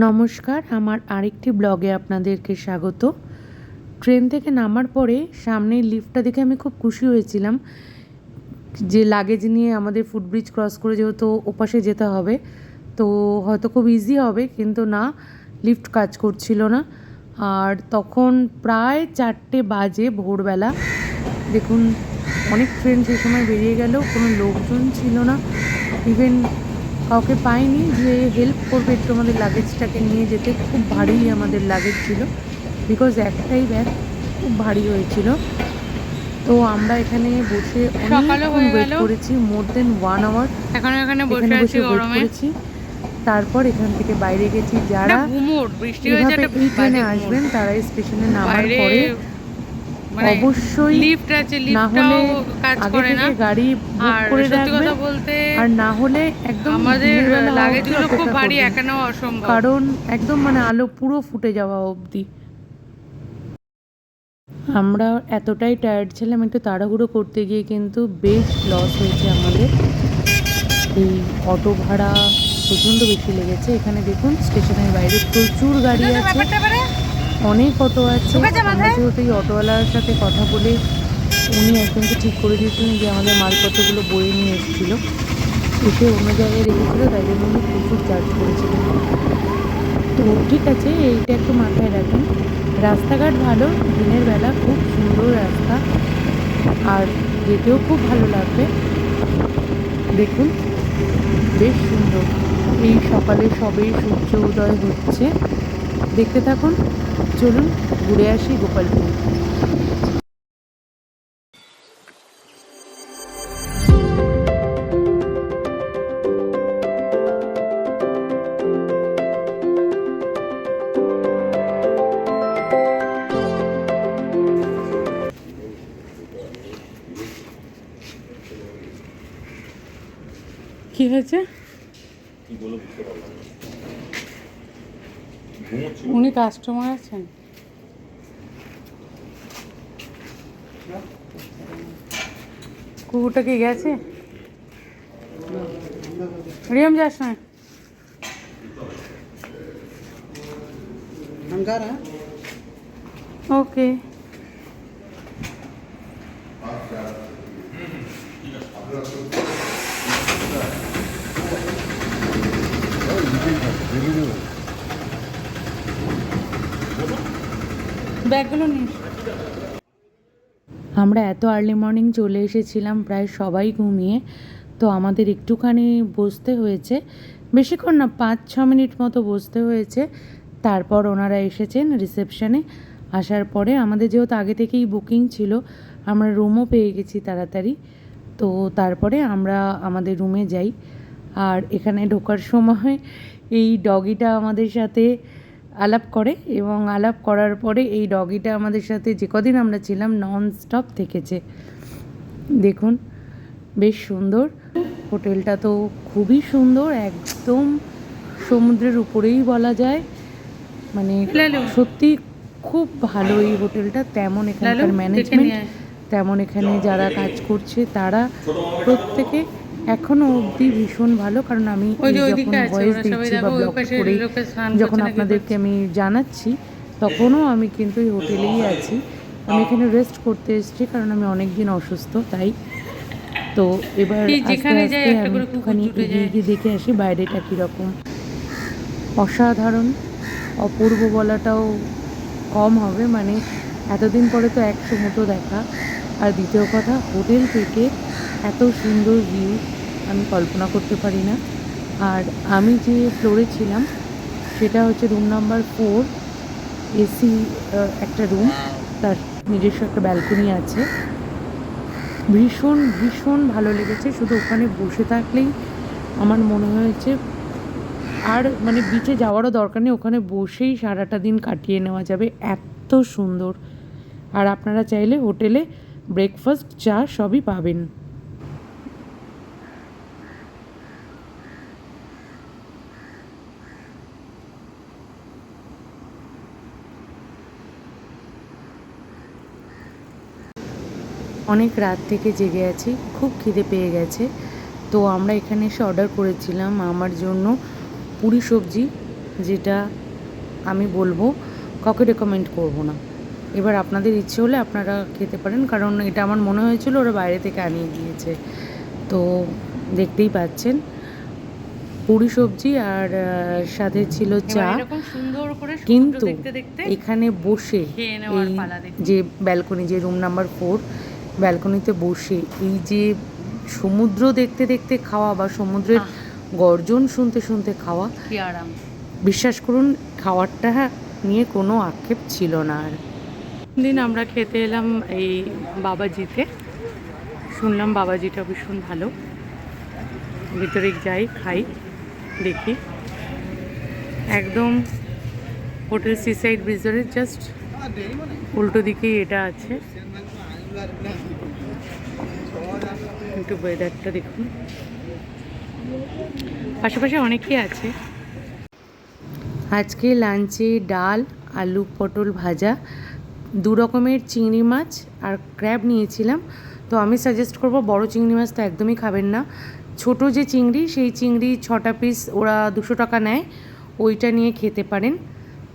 নমস্কার, আমার আরেকটি ব্লগে আপনাদেরকে স্বাগত। ট্রেন থেকে নামার পরে সামনে লিফটটা দেখে আমি খুব খুশি হয়েছিলাম যে লাগেজ নিয়ে আমাদের ফুটব্রিজ ক্রস করে যেহেতু ওপাশে যেতে হবে, তো হয়তো খুব ইজি হবে, কিন্তু না, লিফট কাজ করছিল না। আর তখন প্রায় চারটে বাজে ভোরবেলা। দেখুন, অনেক ট্রেন সেই সময় বেরিয়ে গেল কোনো লোকজন ছিল না। ইভেন কাউকে পাইনি যে হেল্প করবে একটু আমাদের লাগেজটাকে নিয়ে যেতে। খুব ভারী আমাদের লাগেজ ছিল। বিকজ একটাই ব্যাগ খুব ভারী হয়েছিল। তো আমরা এখানে বসে অনেকক্ষণ ওয়েট করেছি মোর দেন ওয়ান আওয়ার এখন এখানে বসে আছি গরমে। তারপর এখান থেকে বাইরে গেছি। যারা এই ট্রেনে আসবেন। তারা স্টেশনে নামার পরে অবশ্যই লিফট আছে না হলে কাজ আগে করে না। থেকে গাড়ি বুক করে রাখবেন। বলতে আর না হলে একদম আমাদের লাগেজগুলো খুব ভারী করবেন। একা নেওয়া অসম্ভব। কারণ একদম মানে আলো পুরো ফুটে যাওয়া অবধি। আমরা এতটাই টায়ার্ড ছিলাম একটু তাড়াহুড়ো করতে গিয়ে কিন্তু বেশ লস হয়েছে আমাদের। এই অটো ভাড়া প্রচণ্ড বেশি লেগেছে। এখানে দেখুন স্টেশনের বাইরে প্রচুর গাড়ি আছে? অনেক অটো আছে। যেহেতু এই অটোওয়ালার সাথে কথা বলে উনি একজনকে ঠিক করে দিয়েছিলেন যে আমাদের মালপত্রগুলো বয়ে নিয়ে এসেছিল। এসে অন্য জায়গায় রেখেছিলো তাই জন্য উনি প্রচুর চার্জ করেছিলেন। তো ঠিক আছে এইটা একটু মাথায় রাখুন। রাস্তাঘাট ভালো দিনের বেলা খুব সুন্দর রাস্তা। আর যেতেও খুব ভালো লাগবে। দেখুন বেশ সুন্দর। এই সকালে সবেই সূর্য উদয় হচ্ছে। দেখতে থাকুন। চলুন ঘুরে আসি গোপালপুর। কি হয়েছে? উনি কাস্টমার আছেন কুকুরটা কি গেছে রিয়াম যাস না ওকে Thank you. ব্যাগগুলো নিস আমরা এত আর্লি মর্নিং চলে এসেছিলাম, প্রায় সবাই ঘুমিয়ে, তো আমাদের একটুখানি বসতে হয়েছে। বেশিক্ষণ না পাঁচ ছ মিনিট মতো বসতে হয়েছে। তারপর ওনারা এসেছেন রিসেপশনে আসার পরে আমাদের যেহেতু আগে থেকেই বুকিং ছিল, আমরা রুমও পেয়ে গেছি তাড়াতাড়ি। তো তারপরে আমরা আমাদের রুমে যাই। আর এখানে ঢোকার সময় এই ডগিটা আমাদের সাথে আলাপ করে এবং আলাপ করার পরে এই ডগিটা আমাদের সাথে যে কদিন আমরা ছিলাম নন স্টপ থেকেছে। দেখুন বেশ সুন্দর। হোটেলটা তো খুবই সুন্দর একদম সমুদ্রের উপরেই বলা যায়। মানে সত্যি খুব ভালো এই হোটেলটা। তেমন এখানকার ম্যানেজমেন্ট তেমন এখানে যারা কাজ করছে তারা প্রত্যেকে এখনও অবধি ভীষণ ভালো কারণ আমি যখন ভয়েস দিচ্ছি বা ব্লগ করে যখন আপনাদেরকে আমি জানাচ্ছি তখনও আমি কিন্তু এই হোটেলেই আছি। আমি এখানে রেস্ট করতে এসেছি কারণ আমি অনেক দিন অসুস্থ তাই তো এবার যেখানে যাই আমি একটুখানি এগিয়ে গিয়ে দেখে আসি বাইরেটা কীরকম। অসাধারণ অপূর্ব বলাটাও কম হবে মানে এতদিন পরে তো একশো মতো দেখা। আর দ্বিতীয় কথা হোটেল থেকে এত সুন্দর ভিউ আমি কল্পনা করতে পারি না। আর আমি যে ফ্লোরে ছিলাম, সেটা হচ্ছে রুম নাম্বার ফোর এসি একটা রুম তার নিজস্ব একটা ব্যালকনি আছে। ভীষণ ভীষণ ভালো লেগেছে, শুধু ওখানে বসে থাকলেই আমার মনে হয়েছে, আর মানে বিচে যাওয়ারও দরকার নেই, ওখানে বসেই সারাটা দিন কাটিয়ে নেওয়া যাবে, এত সুন্দর। আর আপনারা চাইলে হোটেলে ব্রেকফাস্ট চা সবই পাবেন। অনেক রাত থেকে জেগে আছি খুব খিদে পেয়ে গেছে। তো আমরা এখানে এসে অর্ডার করেছিলাম আমার জন্য পুরি সবজি যেটা আমি বলব কাউকে রেকমেন্ড করব না। এবার আপনাদের ইচ্ছে হলে আপনারা খেতে পারেন কারণ এটা আমার মনে হয়েছিল ওরা বাইরে থেকে আনিয়ে দিয়েছে। তো দেখতেই পাচ্ছেন পুরি সবজি আর সাথে ছিল চা। কিন্তু দেখতে দেখতে এখানে বসে এই যে ব্যালকনি যে রুম নাম্বার ফোর ব্যালকনিতে বসে এই যে সমুদ্র দেখতে দেখতে খাওয়া বা সমুদ্রের গর্জন শুনতে শুনতে খাওয়া আরাম। বিশ্বাস করুন খাওয়ারটা নিয়ে কোনো আক্ষেপ ছিল না আর। দিন আমরা খেতে এলাম এই বাবাজিতে। শুনলাম বাবাজিটা ভীষণ ভালো। ভিতরে যাই খাই দেখি। একদম হোটেল সিসাইড ব্রিজের জাস্ট উল্টো দিকেই এটা আছে। একটু ওয়েদারটা দেখুন। পাশাপাশি অনেকেই আছে। আজকে লাঞ্চে ডাল, আলু পটল ভাজা, দু রকমের চিংড়ি মাছ আর ক্র্যাব নিয়েছিলাম। তো আমি সাজেস্ট করব, বড় চিংড়ি মাছ তো একদমই খাবেন না। ছোট যে চিংড়ি, সেই চিংড়ি ছটা পিস ওরা দুশো টাকা নেয়। ওইটা নিয়ে খেতে পারেন।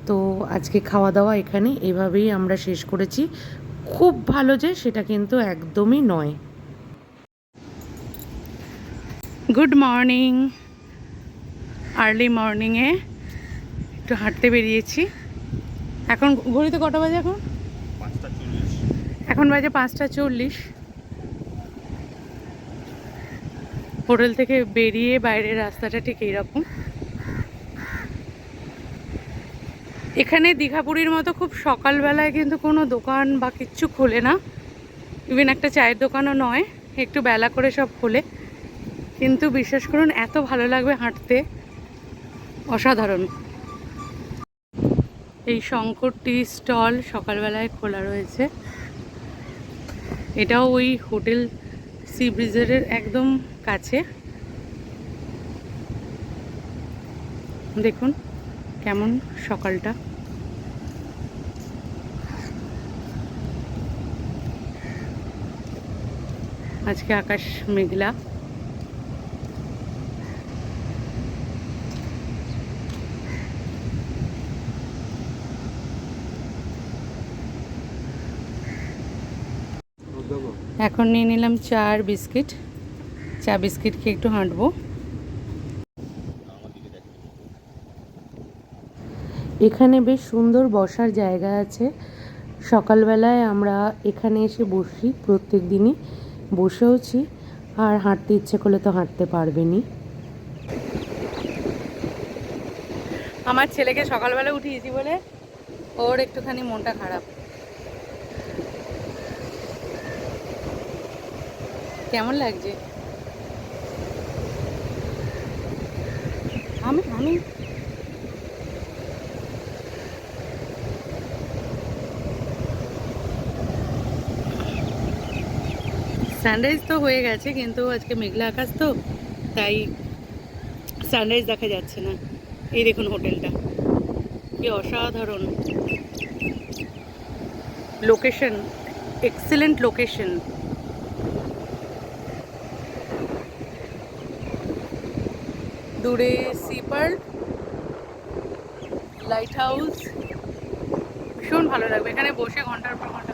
তো আজকে খাওয়া দাওয়া এখানে এভাবেই আমরা শেষ করেছি। খুব ভালো যে সেটা কিন্তু একদমই নয়। গুড মর্নিং আর্লি মর্নিংয়ে একটু হাঁটতে বেরিয়েছি। এখন ঘড়িতে কটা বাজে এখন? এখন বাজে পাঁচটা চল্লিশ। হোটেল থেকে বেরিয়ে বাইরের রাস্তাটা ঠিক এইরকম। এখানে দীঘাপুরীর মতো খুব সকালবেলায় কিন্তু কোনো দোকান বা কিচ্ছু খোলে না। ইভেন একটা চায়ের দোকানও নয়, একটু বেলা করে সব খোলে। কিন্তু বিশ্বাস করুন, এত ভালো লাগবে হাঁটতে। অসাধারণ। এই শঙ্কর টি স্টল সকালবেলায় খোলা রয়েছে। এটাও ওই হোটেল সি ব্রিজের একদম কাছে। দেখুন কেমন সকালটা। আজকে আকাশ মেঘলা। এখন নিয়ে নিলাম চা আর বিস্কিট। চা বিস্কিট খেয়ে একটু হাঁটবো। এখানে বেশ সুন্দর বসার জায়গা আছে। সকালবেলায় আমরা এখানে এসে বসি প্রত্যেক দিনই। বসেওছি, আর হাঁটতে ইচ্ছে করলে তো হাঁটতে পারবেনই। আমার ছেলেকে সকালবেলা উঠিয়েছি বলে ওর একটুখানি মনটা খারাপ। কেমন লাগছে? আমি আমি সানরাইজ তো হয়ে গেছে, কিন্তু আজকে মেঘলা আকাশ তো, তাই সানরাইজ দেখা যাচ্ছে না। এই দেখুন হোটেলটা, কি অসাধারণ। লোকেশন এক্সেলেন্ট লোকেশন দূরে সিপার লাইট হাউস ভীষণ ভালো লাগবে, এখানে বসে ঘণ্টার পর ঘণ্টা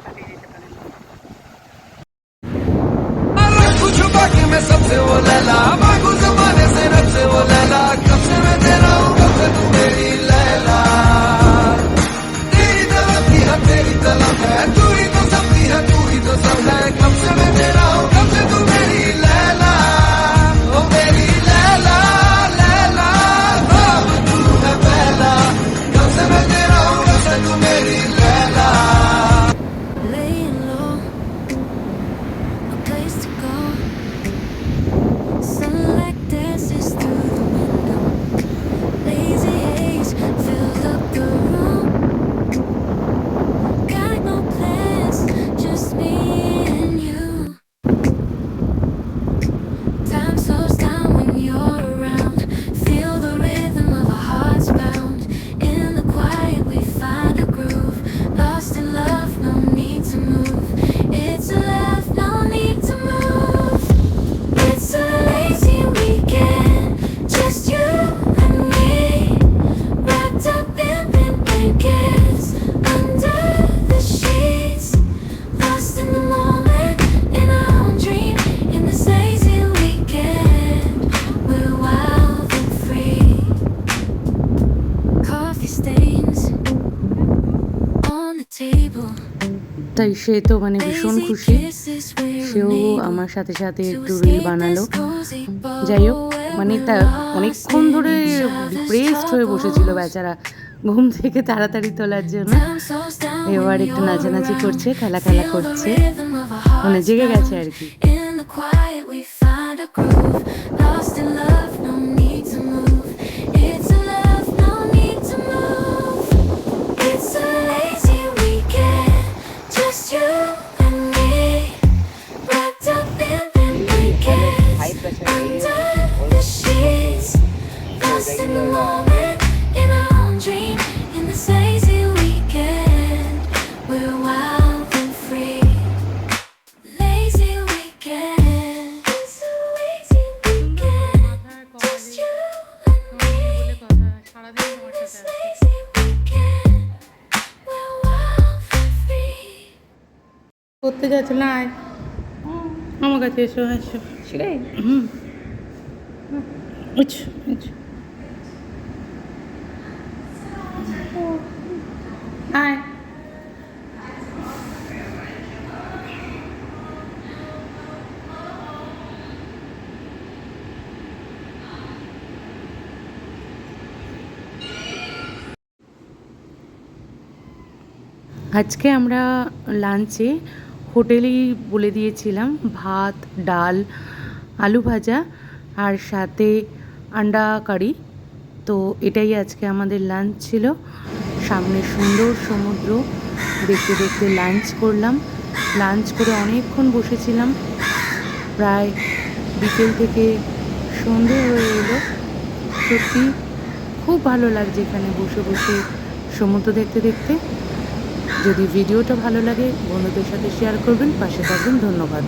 তাই সে তো মানে ভীষণ খুশি। সেও আমার সাথে সাথে একটু রিল বানালো। যাই হোক মানে তা অনেকক্ষণ ধরে ডিপ্রেসড হয়ে বসেছিল বেচারা। ঘুম থেকে তাড়াতাড়ি তোলার জন্য। এবার একটু নাচানাচি করছে খেলা খেলা করছে। মানে জেগে গেছে আর কি। করতে যাচ্ছে না আমার কাছে এসো এসো। সেটাই হুম। উচ, উচ। আয়। আজকে আমরা লাঞ্চে হোটেলেই বলে দিয়েছিলাম, ভাত, ডাল, আলু ভাজা আর সাথে আন্ডা কারি। তো এটাই আজকে আমাদের লাঞ্চ ছিল। সামনে সুন্দর সমুদ্র, দেখতে দেখতে লাঞ্চ করলাম। লাঞ্চ করে অনেকক্ষণ বসেছিলাম। প্রায় বিকেল থেকে সন্ধে হয়ে এলো। সত্যি খুব ভালো লাগছে এখানে বসে বসে সমুদ্র দেখতে দেখতে। যদি ভিডিওটা ভালো লাগে বন্ধুদের সাথে শেয়ার করবেন পাশে থাকবেন ধন্যবাদ।